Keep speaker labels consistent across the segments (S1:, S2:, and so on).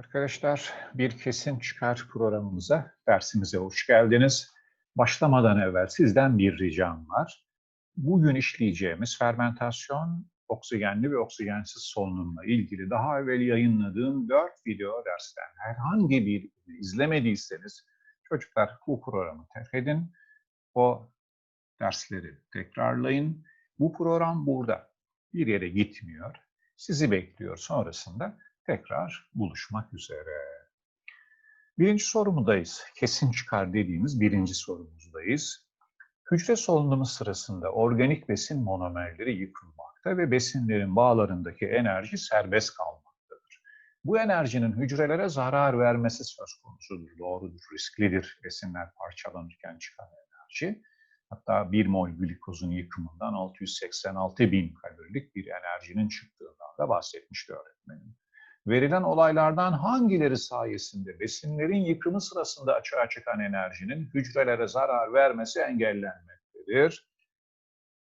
S1: Arkadaşlar bir kesin çıkar programımıza, dersimize hoş geldiniz. Başlamadan evvel sizden bir ricam var. Bugün işleyeceğimiz fermentasyon, oksijenli ve oksijensiz solunumla ilgili daha evvel yayınladığım 4 video dersten herhangi bir izlemediyseniz çocuklar bu programı terk edin. O dersleri tekrarlayın. Bu program burada. Bir yere gitmiyor. Sizi bekliyor sonrasında tekrar buluşmak üzere. Birinci sorumudayız. Kesin çıkar dediğimiz birinci sorumuzdayız. Hücre solunumu sırasında organik besin monomerleri yıkılmakta ve besinlerin bağlarındaki enerji serbest kalmaktadır. Bu enerjinin hücrelere zarar vermesi söz konusudur. Doğrudur, risklidir besinler parçalanırken çıkan enerji. Hatta 1 mol glikozun yıkımından 686 bin kalorilik bir enerjinin çıktığından da bahsetmişti öğretmenim verilen olaylardan hangileri sayesinde besinlerin yıkımı sırasında açığa çıkan enerjinin hücrelere zarar vermesi engellenmektedir?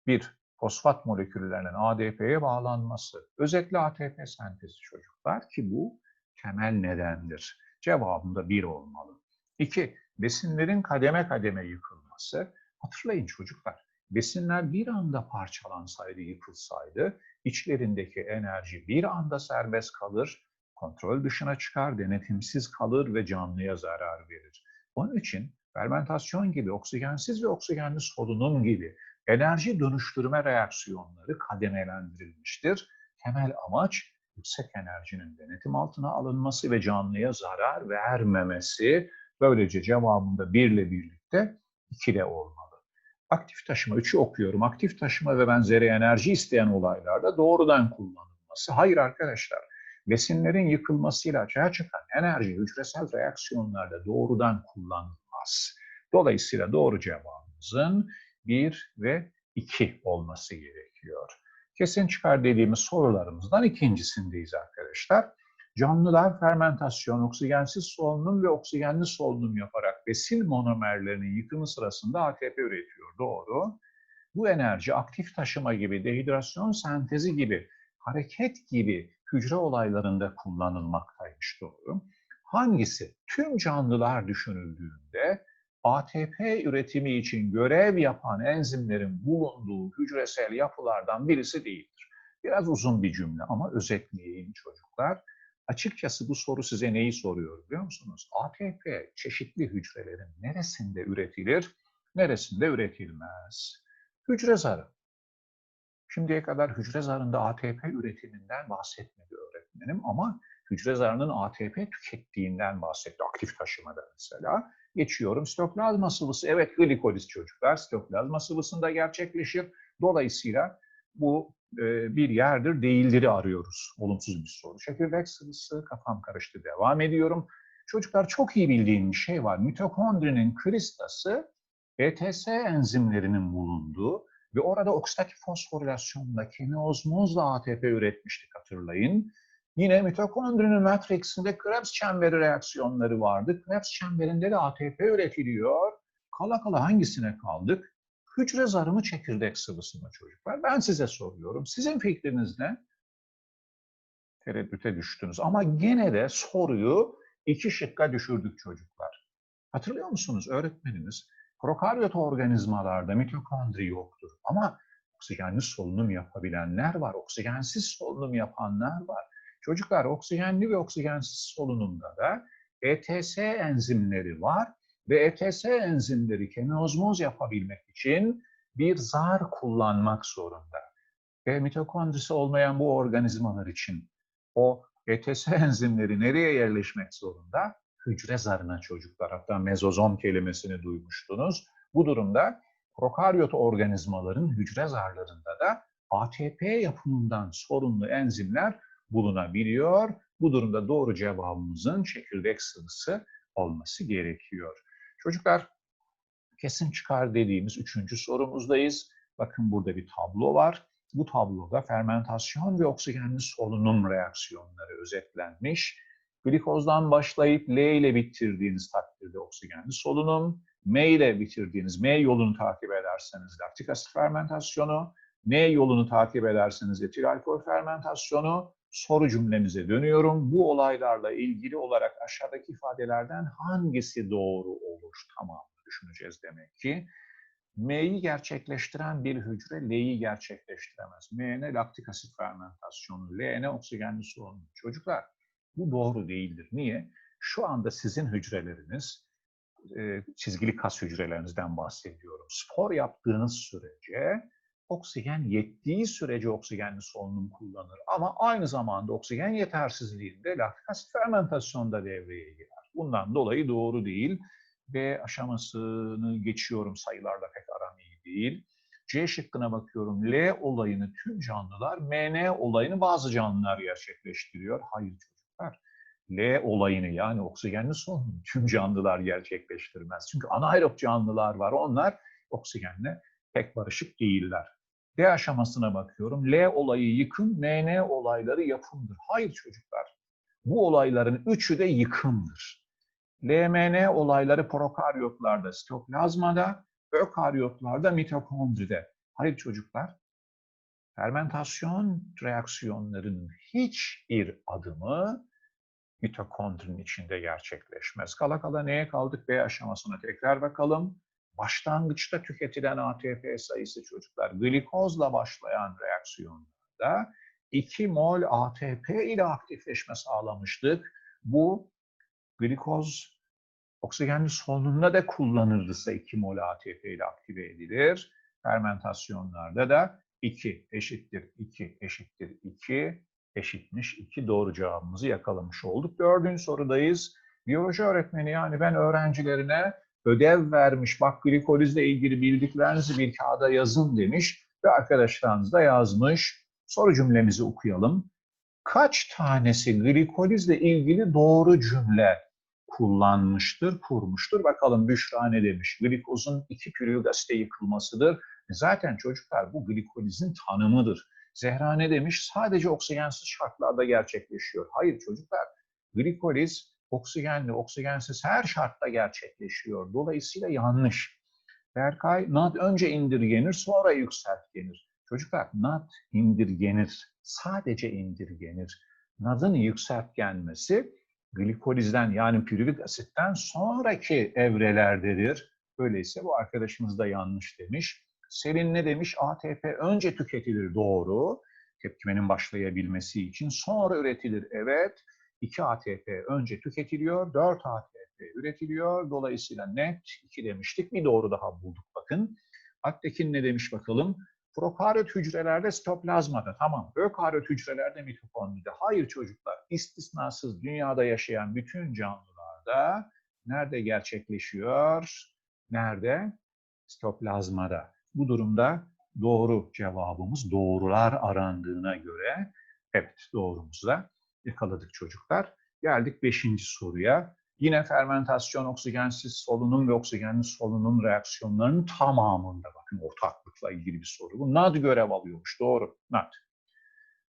S1: Bir, fosfat moleküllerinin ADP'ye bağlanması. Özellikle ATP sentezi çocuklar ki bu temel nedendir. Cevabında bir olmalı. İki, besinlerin kademe kademe yıkılması. Hatırlayın çocuklar, besinler bir anda parçalansaydı, yıkılsaydı içlerindeki enerji bir anda serbest kalır, kontrol dışına çıkar, denetimsiz kalır ve canlıya zarar verir. Onun için fermentasyon gibi oksijensiz ve oksijenli solunum gibi enerji dönüştürme reaksiyonları kademelendirilmiştir. Temel amaç yüksek enerjinin denetim altına alınması ve canlıya zarar vermemesi. Böylece cevabında bir ile birlikte iki de olmalı. Aktif taşıma, üçü okuyorum. Aktif taşıma ve benzeri enerji isteyen olaylarda doğrudan kullanılması. Hayır arkadaşlar, besinlerin yıkılmasıyla açığa çıkan enerji hücresel reaksiyonlarda doğrudan kullanılmaz. Dolayısıyla doğru cevabımızın 1 ve 2 olması gerekiyor. Kesin çıkar dediğimiz sorularımızdan ikincisindeyiz arkadaşlar. Canlılar fermentasyon, oksijensiz solunum ve oksijenli solunum yaparak besin monomerlerinin yıkımı sırasında ATP üretiyor. Doğru. Bu enerji aktif taşıma gibi, dehidrasyon sentezi gibi, hareket gibi hücre olaylarında kullanılmaktaymış. Doğru. Hangisi tüm canlılar düşünüldüğünde ATP üretimi için görev yapan enzimlerin bulunduğu hücresel yapılardan birisi değildir. Biraz uzun bir cümle ama özetleyeyim çocuklar. Açıkçası bu soru size neyi soruyor biliyor musunuz? ATP çeşitli hücrelerin neresinde üretilir, neresinde üretilmez? Hücre zarı. Şimdiye kadar hücre zarında ATP üretiminden bahsetmedi öğretmenim ama hücre zarının ATP tükettiğinden bahsetti aktif taşımada mesela. Geçiyorum sitoplazma sıvısı. Evet glikoliz çocuklar sitoplazma sıvısında gerçekleşir. Dolayısıyla bu bir yerdir değildir'i arıyoruz. Olumsuz bir soru. Çekirdek sıvısı kafam karıştı devam ediyorum. Çocuklar çok iyi bildiğin bir şey var. Mitokondrinin kristası ETS enzimlerinin bulunduğu ve orada oksidatif fosforilasyonla kemiozmozla ATP üretmiştik hatırlayın. Yine mitokondrinin matriksinde Krebs çemberi reaksiyonları vardı. Krebs çemberinde de ATP üretiliyor. Kala kala hangisine kaldık? Hücre zarı mı çekirdek sıvısı mı çocuklar? Ben size soruyorum. Sizin fikriniz ne? Tereddüte düştünüz. Ama gene de soruyu iki şıkka düşürdük çocuklar. Hatırlıyor musunuz öğretmenimiz? Prokaryot organizmalarda mitokondri yoktur. Ama oksijenli solunum yapabilenler var. Oksijensiz solunum yapanlar var. Çocuklar oksijenli ve oksijensiz solunumda da ETS enzimleri var ve ETS enzimleri kemiozmoz yapabilmek için bir zar kullanmak zorunda. Ve mitokondrisi olmayan bu organizmalar için o ETS enzimleri nereye yerleşmek zorunda? Hücre zarına çocuklar. Hatta mezozom kelimesini duymuştunuz. Bu durumda prokaryot organizmaların hücre zarlarında da ATP yapımından sorumlu enzimler bulunabiliyor. Bu durumda doğru cevabımızın çekirdek sıvısı olması gerekiyor. Çocuklar kesin çıkar dediğimiz üçüncü sorumuzdayız. Bakın burada bir tablo var. Bu tabloda fermentasyon ve oksijenli solunum reaksiyonları özetlenmiş. Glikozdan başlayıp L ile bitirdiğiniz takdirde oksijenli solunum, M ile bitirdiğiniz M yolunu takip ederseniz laktik asit fermentasyonu, N yolunu takip ederseniz etil alkol fermentasyonu, soru cümlemize dönüyorum. Bu olaylarla ilgili olarak aşağıdaki ifadelerden hangisi doğru olur? Tamam düşüneceğiz demek ki. M'yi gerçekleştiren bir hücre L'yi gerçekleştiremez. M laktik asit fermentasyonu, L oksijenli solunum. Çocuklar bu doğru değildir. Niye? Şu anda sizin hücreleriniz, e, çizgili kas hücrelerinizden bahsediyorum. Spor yaptığınız sürece oksijen yettiği sürece oksijenli solunum kullanır. Ama aynı zamanda oksijen yetersizliğinde laktik fermentasyonda devreye girer. Bundan dolayı doğru değil. B aşamasını geçiyorum sayılarla pek aram iyi değil. C şıkkına bakıyorum. L olayını tüm canlılar, MN olayını bazı canlılar gerçekleştiriyor. Hayır çocuklar. L olayını yani oksijenli solunum tüm canlılar gerçekleştirmez. Çünkü anaerob canlılar var. Onlar oksijenle pek barışık değiller. D aşamasına bakıyorum. L olayı yıkım, MN olayları yapımdır. Hayır çocuklar. Bu olayların üçü de yıkımdır. LMN olayları prokaryotlarda, sitoplazmada, ökaryotlarda, mitokondride. Hayır çocuklar. Fermentasyon reaksiyonlarının hiçbir adımı mitokondrinin içinde gerçekleşmez. Kala kala neye kaldık? B aşamasına tekrar bakalım. Başlangıçta tüketilen ATP sayısı çocuklar glikozla başlayan reaksiyonlarda 2 mol ATP ile aktifleşme sağlamıştık. Bu glikoz oksijenli solunumda da kullanılırsa 2 mol ATP ile aktive edilir. Fermentasyonlarda da 2 eşittir 2 eşittir 2 eşitmiş 2 doğru cevabımızı yakalamış olduk. Dördüncü sorudayız. Biyoloji öğretmeni yani ben öğrencilerine ödev vermiş, bak glikolizle ilgili bildiklerinizi bir kağıda yazın demiş ve arkadaşlarınız da yazmış. Soru cümlemizi okuyalım. Kaç tanesi glikolizle ilgili doğru cümle kullanmıştır, kurmuştur? Bakalım Büşra ne demiş? Glikozun iki pürüyük asite yıkılmasıdır. Zaten çocuklar bu glikolizin tanımıdır. Zehra ne demiş? Sadece oksijensiz şartlarda gerçekleşiyor. Hayır çocuklar, glikoliz oksijenli, oksijensiz her şartta gerçekleşiyor. Dolayısıyla yanlış. Berkay, NAD önce indirgenir, sonra yükseltgenir. Çocuklar, NAD indirgenir, sadece indirgenir. NAD'ın yükseltgenmesi glikolizden yani pürüvik asitten sonraki evrelerdedir. Öyleyse bu arkadaşımız da yanlış demiş. Selin ne demiş? ATP önce tüketilir doğru. Tepkimenin başlayabilmesi için sonra üretilir evet. 2 ATP önce tüketiliyor, 4 ATP üretiliyor. Dolayısıyla net 2 demiştik. Bir doğru daha bulduk bakın. Alptekin ne demiş bakalım? Prokaryot hücrelerde sitoplazmada, tamam. Ökaryot hücrelerde mitokondride. Hayır çocuklar, istisnasız dünyada yaşayan bütün canlılarda nerede gerçekleşiyor? Nerede? Sitoplazmada. Bu durumda doğru cevabımız doğrular arandığına göre evet doğrumuzu da yakaladık çocuklar. Geldik beşinci soruya. Yine fermentasyon, oksijensiz solunum ve oksijenli solunum reaksiyonlarının tamamında bakın ortaklıkla ilgili bir soru. Bu NAD görev alıyormuş. Doğru. NAD.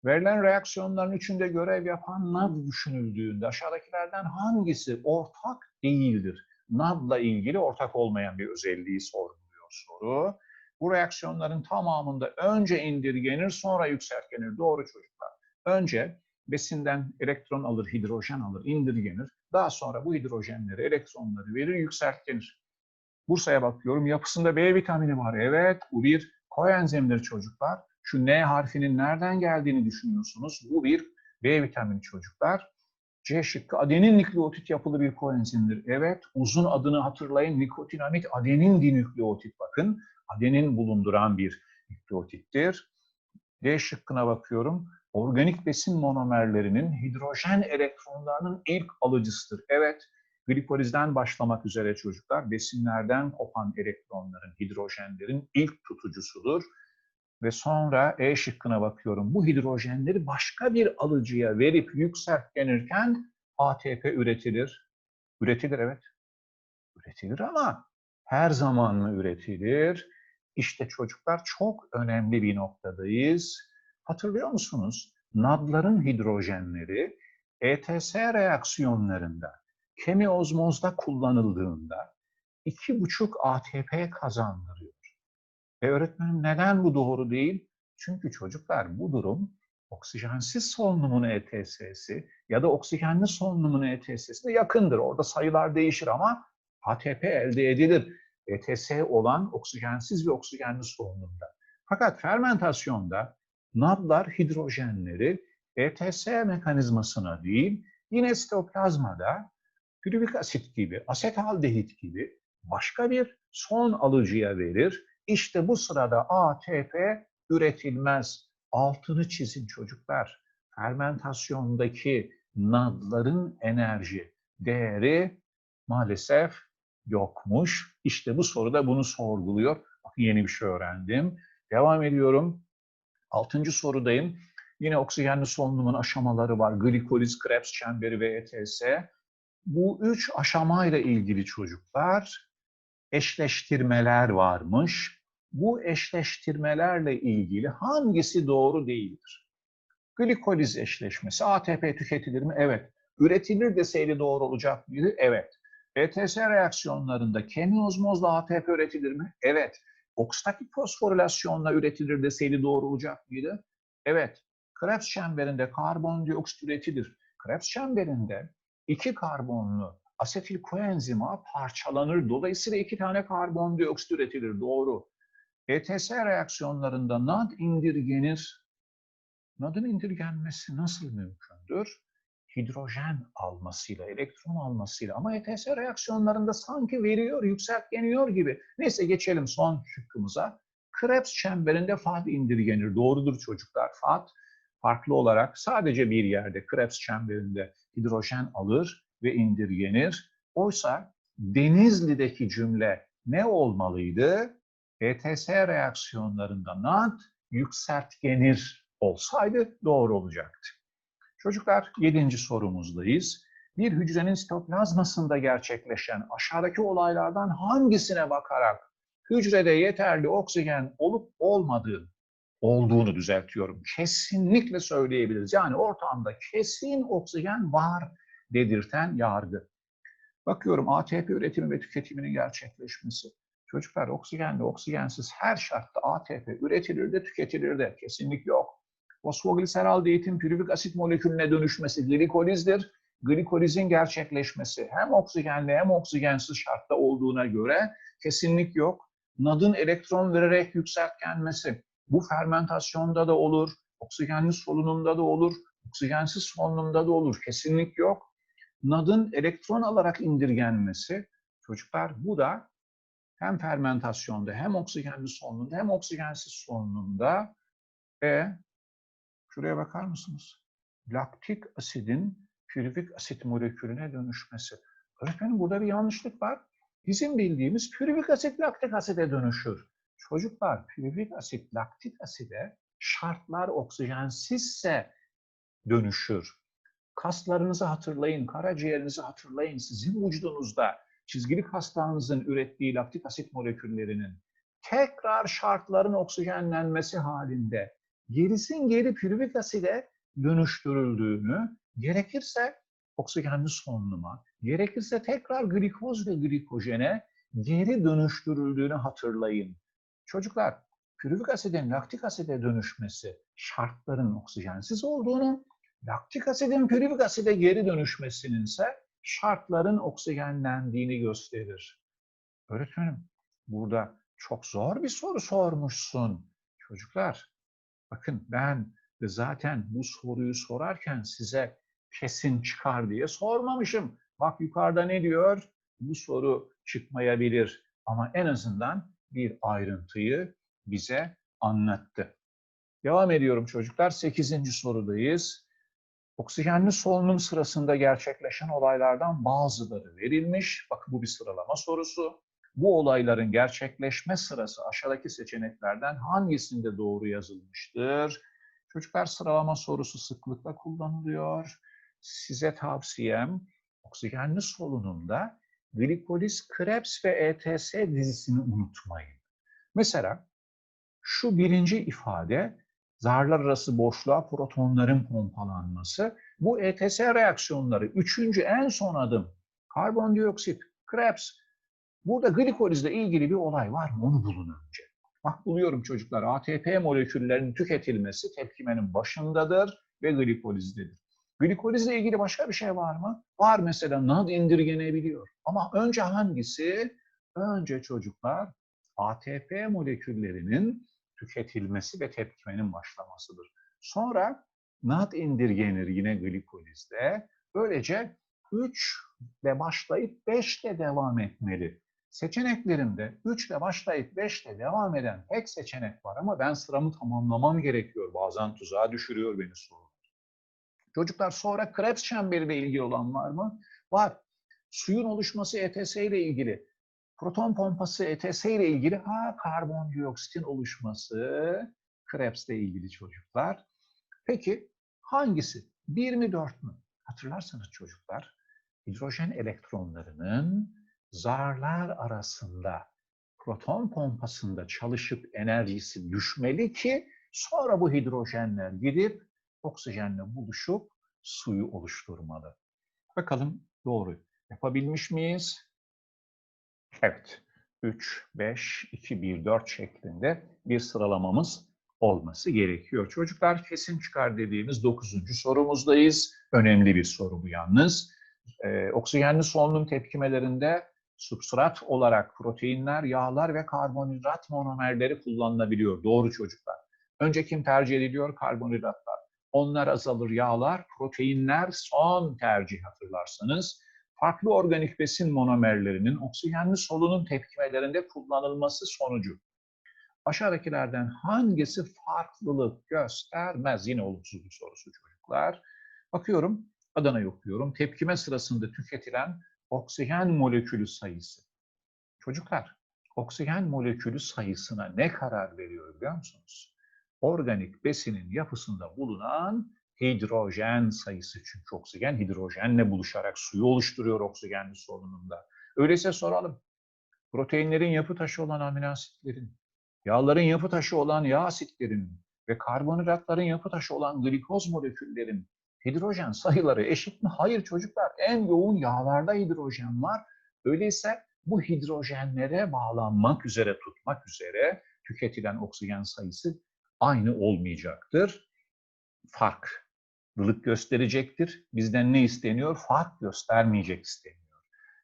S1: Verilen reaksiyonların içinde görev yapan NAD düşünüldüğünde aşağıdakilerden hangisi ortak değildir? NAD'la ilgili ortak olmayan bir özelliği soruluyor soru. Bu reaksiyonların tamamında önce indirgenir sonra yükseltgenir. Doğru çocuklar. Önce besinden elektron alır, hidrojen alır, indirgenir. Daha sonra bu hidrojenleri, elektronları verir, yükseltgenir. Bursa'ya bakıyorum. Yapısında B vitamini var. Evet, bu bir koenzimdir çocuklar. Şu N harfinin nereden geldiğini düşünüyorsunuz. Bu bir B vitamini çocuklar. C şıkkı adenin nükleotit yapılı bir koenzimdir. Evet, uzun adını hatırlayın. Nikotinamid adenin dinükleotit bakın. Adenin bulunduran bir nükleotittir. D şıkkına bakıyorum organik besin monomerlerinin hidrojen elektronlarının ilk alıcısıdır. Evet, glikolizden başlamak üzere çocuklar besinlerden kopan elektronların, hidrojenlerin ilk tutucusudur. Ve sonra E şıkkına bakıyorum. Bu hidrojenleri başka bir alıcıya verip yükseltgenirken ATP üretilir. Üretilir evet. Üretilir ama her zaman mı üretilir? İşte çocuklar çok önemli bir noktadayız Hatırlıyor musunuz? Nadların hidrojenleri ETS reaksiyonlarında kemiozmozda kullanıldığında 2,5 ATP kazandırıyor. Ve öğretmenim neden bu doğru değil? Çünkü çocuklar bu durum oksijensiz solunumun ETS'si ya da oksijenli solunumun ETS'si de yakındır. Orada sayılar değişir ama ATP elde edilir. ETS olan oksijensiz ve oksijenli solunumda. Fakat fermentasyonda NAD'lar hidrojenleri ETS mekanizmasına değil, yine sitoplazmada pürüvik asit gibi, asetaldehit gibi başka bir son alıcıya verir. İşte bu sırada ATP üretilmez. Altını çizin çocuklar. Fermentasyondaki NAD'ların enerji değeri maalesef yokmuş. İşte bu soruda bunu sorguluyor. Bakın yeni bir şey öğrendim. Devam ediyorum. Altıncı sorudayım. Yine oksijenli solunumun aşamaları var. Glikoliz, Krebs çemberi ve ETS. Bu üç aşamayla ilgili çocuklar eşleştirmeler varmış. Bu eşleştirmelerle ilgili hangisi doğru değildir? Glikoliz eşleşmesi, ATP tüketilir mi? Evet. Üretilir deseydi doğru olacak mıydı? Evet. ETS reaksiyonlarında kemiozmozla ATP üretilir mi? Evet. Oksidatif fosforilasyonla üretilir deseydi doğru olacak mıydı? Evet. Krebs çemberinde karbondioksit üretilir. Krebs çemberinde iki karbonlu asetil koenzima parçalanır. Dolayısıyla iki tane karbondioksit üretilir. Doğru. ETS reaksiyonlarında NAD indirgenir. NAD'ın indirgenmesi nasıl mümkündür? Hidrojen almasıyla, elektron almasıyla ama ETS reaksiyonlarında sanki veriyor, yükseltgeniyor gibi. Neyse geçelim son şıkkımıza. Krebs çemberinde FAD indirgenir. Doğrudur çocuklar. FAD farklı olarak sadece bir yerde Krebs çemberinde hidrojen alır ve indirgenir. Oysa Denizli'deki cümle ne olmalıydı? ETS reaksiyonlarında NAD yükseltgenir olsaydı doğru olacaktı. Çocuklar yedinci sorumuzdayız. Bir hücrenin sitoplazmasında gerçekleşen aşağıdaki olaylardan hangisine bakarak hücrede yeterli oksijen olup olmadığı olduğunu düzeltiyorum. Kesinlikle söyleyebiliriz. Yani ortamda kesin oksijen var dedirten yargı. Bakıyorum ATP üretimi ve tüketiminin gerçekleşmesi. Çocuklar oksijenli, oksijensiz her şartta ATP üretilir de tüketilir de kesinlik yok. Fosfogliseraldehitin pürüvik asit molekülüne dönüşmesi glikolizdir. Glikolizin gerçekleşmesi hem oksijenli hem oksijensiz şartta olduğuna göre kesinlik yok. NAD'ın elektron vererek yükseltgenmesi bu fermentasyonda da olur, oksijenli solunumda da olur, oksijensiz solunumda da olur. Kesinlik yok. NAD'ın elektron alarak indirgenmesi, çocuklar bu da hem fermentasyonda hem oksijenli solunumda hem oksijensiz solunumda ve şuraya bakar mısınız? Laktik asidin pürüvik asit molekülüne dönüşmesi. Öğretmenim burada bir yanlışlık var. Bizim bildiğimiz pürüvik asit laktik aside dönüşür. Çocuklar pürüvik asit laktik aside şartlar oksijensizse dönüşür. Kaslarınızı hatırlayın, karaciğerinizi hatırlayın. Sizin vücudunuzda çizgili kaslarınızın ürettiği laktik asit moleküllerinin tekrar şartların oksijenlenmesi halinde gerisin geri pürüvik aside dönüştürüldüğünü, gerekirse oksijenli solunuma, gerekirse tekrar glikoz ve glikojene geri dönüştürüldüğünü hatırlayın. Çocuklar, pürüvik asidin laktik aside dönüşmesi şartların oksijensiz olduğunu, laktik asidin pürüvik aside geri dönüşmesinin ise şartların oksijenlendiğini gösterir. Öğretmenim, burada çok zor bir soru sormuşsun. Çocuklar, bakın ben zaten bu soruyu sorarken size kesin çıkar diye sormamışım. Bak yukarıda ne diyor? Bu soru çıkmayabilir ama en azından bir ayrıntıyı bize anlattı. Devam ediyorum çocuklar. Sekizinci sorudayız. Oksijenli solunum sırasında gerçekleşen olaylardan bazıları verilmiş. Bakın bu bir sıralama sorusu. Bu olayların gerçekleşme sırası aşağıdaki seçeneklerden hangisinde doğru yazılmıştır? Çocuklar sıralama sorusu sıklıkla kullanılıyor. Size tavsiyem oksijenli solunumda Glikoliz, Krebs ve ETS dizisini unutmayın. Mesela şu birinci ifade zarlar arası boşluğa protonların pompalanması. Bu ETS reaksiyonları üçüncü en son adım. Karbondioksit, Krebs. Burada glikolizle ilgili bir olay var mı? Onu bulun önce. Bak buluyorum çocuklar ATP moleküllerinin tüketilmesi tepkimenin başındadır ve glikolizdedir. Glikolizle ilgili başka bir şey var mı? Var mesela NAD indirgenebiliyor. Ama önce hangisi? Önce çocuklar ATP moleküllerinin tüketilmesi ve tepkimenin başlamasıdır. Sonra NAD indirgenir yine glikolizde. Böylece 3 ile başlayıp 5 ile devam etmeli. Seçeneklerimde 3 ile başlayıp 5 ile devam eden tek seçenek var ama ben sıramı tamamlamam gerekiyor. Bazen tuzağa düşürüyor beni soru. Çocuklar sonra Krebs çemberiyle ilgili olan var mı? Var. Suyun oluşması ETS ile ilgili. Proton pompası ETS ile ilgili. Ha karbondioksitin oluşması Krebs ile ilgili çocuklar. Peki hangisi? 1 mi 4 mü? Hatırlarsanız çocuklar hidrojen elektronlarının zarlar arasında proton pompasında çalışıp enerjisi düşmeli ki sonra bu hidrojenler gidip oksijenle buluşup suyu oluşturmalı. Bakalım doğru yapabilmiş miyiz? Evet. 3, 5, 2, 1, 4 şeklinde bir sıralamamız olması gerekiyor. Çocuklar kesin çıkar dediğimiz 9. sorumuzdayız. Önemli bir soru bu yalnız. Ee, oksijenli solunum tepkimelerinde substrat olarak proteinler, yağlar ve karbonhidrat monomerleri kullanılabiliyor. Doğru çocuklar. Önce kim tercih ediliyor? Karbonhidratlar. Onlar azalır yağlar, proteinler son tercih hatırlarsanız. Farklı organik besin monomerlerinin oksijenli solunum tepkimelerinde kullanılması sonucu aşağıdakilerden hangisi farklılık göstermez? Yine olumsuzluk sorusu çocuklar. Bakıyorum, Adana'yı okuyorum. Tepkime sırasında tüketilen oksijen molekülü sayısı. Çocuklar, oksijen molekülü sayısına ne karar veriyor biliyor musunuz? Organik besinin yapısında bulunan hidrojen sayısı. Çünkü oksijen hidrojenle buluşarak suyu oluşturuyor oksijenli solunumda. Öyleyse soralım. Proteinlerin yapı taşı olan amino asitlerin, yağların yapı taşı olan yağ asitlerinin ve karbonhidratların yapı taşı olan glikoz moleküllerin hidrojen sayıları eşit mi? Hayır çocuklar. En yoğun yağlarda hidrojen var. Öyleyse bu hidrojenlere bağlanmak üzere, tutmak üzere tüketilen oksijen sayısı aynı olmayacaktır. Farklılık gösterecektir. Bizden ne isteniyor? Fark göstermeyecek isteniyor.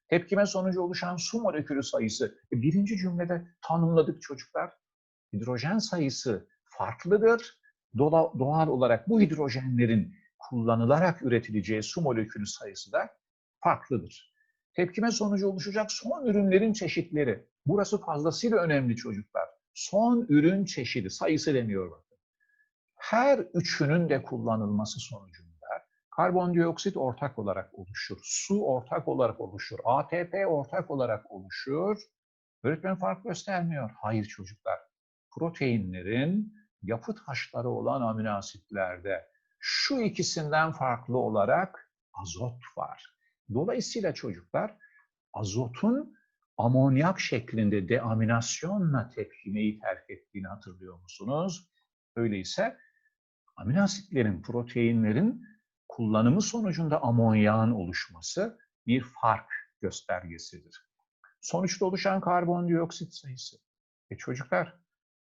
S1: Tepkime sonucu oluşan su molekülü sayısı e, birinci cümlede tanımladık çocuklar. Hidrojen sayısı farklıdır. Doğal olarak bu hidrojenlerin kullanılarak üretileceği su molekülü sayısı da farklıdır. Tepkime sonucu oluşacak son ürünlerin çeşitleri. Burası fazlasıyla önemli çocuklar. Son ürün çeşidi, sayısı demiyor bakın. Her üçünün de kullanılması sonucunda karbondioksit ortak olarak oluşur, su ortak olarak oluşur, ATP ortak olarak oluşur. Öğretmen fark göstermiyor. Hayır çocuklar. Proteinlerin yapı taşları olan amino asitlerde şu ikisinden farklı olarak azot var. Dolayısıyla çocuklar azotun amonyak şeklinde deaminasyonla tepkimeyi terk ettiğini hatırlıyor musunuz? Öyleyse amino asitlerin, proteinlerin kullanımı sonucunda amonyağın oluşması bir fark göstergesidir. Sonuçta oluşan karbondioksit sayısı. E çocuklar,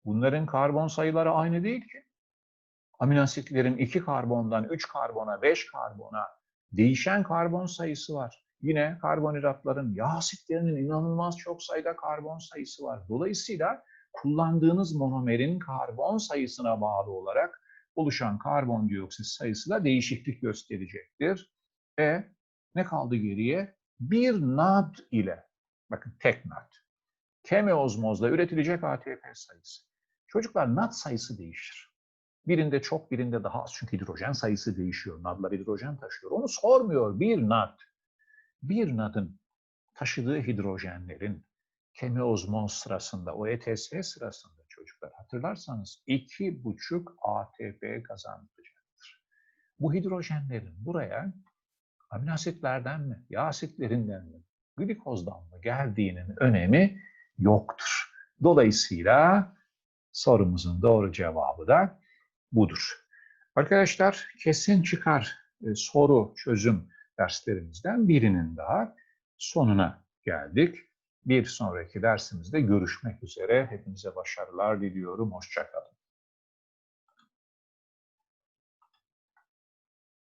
S1: bunların karbon sayıları aynı değil ki amino asitlerin 2 karbondan 3 karbona, 5 karbona değişen karbon sayısı var. Yine karbonhidratların, yağ asitlerinin inanılmaz çok sayıda karbon sayısı var. Dolayısıyla kullandığınız monomerin karbon sayısına bağlı olarak oluşan karbondioksit sayısı da değişiklik gösterecektir. E ne kaldı geriye? Bir NAD ile, bakın tek NAD, kemeozmozla üretilecek ATP sayısı. Çocuklar NAD sayısı değişir. Birinde çok, birinde daha az. Çünkü hidrojen sayısı değişiyor. Nadlar hidrojen taşıyor. Onu sormuyor. Bir nad. Bir nadın taşıdığı hidrojenlerin kemeozmoz sırasında, o ETS sırasında çocuklar hatırlarsanız iki buçuk ATP kazandıracaktır. Bu hidrojenlerin buraya amino asitlerden mi, yağ asitlerinden mi, glikozdan mı geldiğinin önemi yoktur. Dolayısıyla sorumuzun doğru cevabı da budur. Arkadaşlar kesin çıkar e, soru çözüm derslerimizden birinin daha sonuna geldik. Bir sonraki dersimizde görüşmek üzere. Hepinize başarılar diliyorum. Hoşçakalın.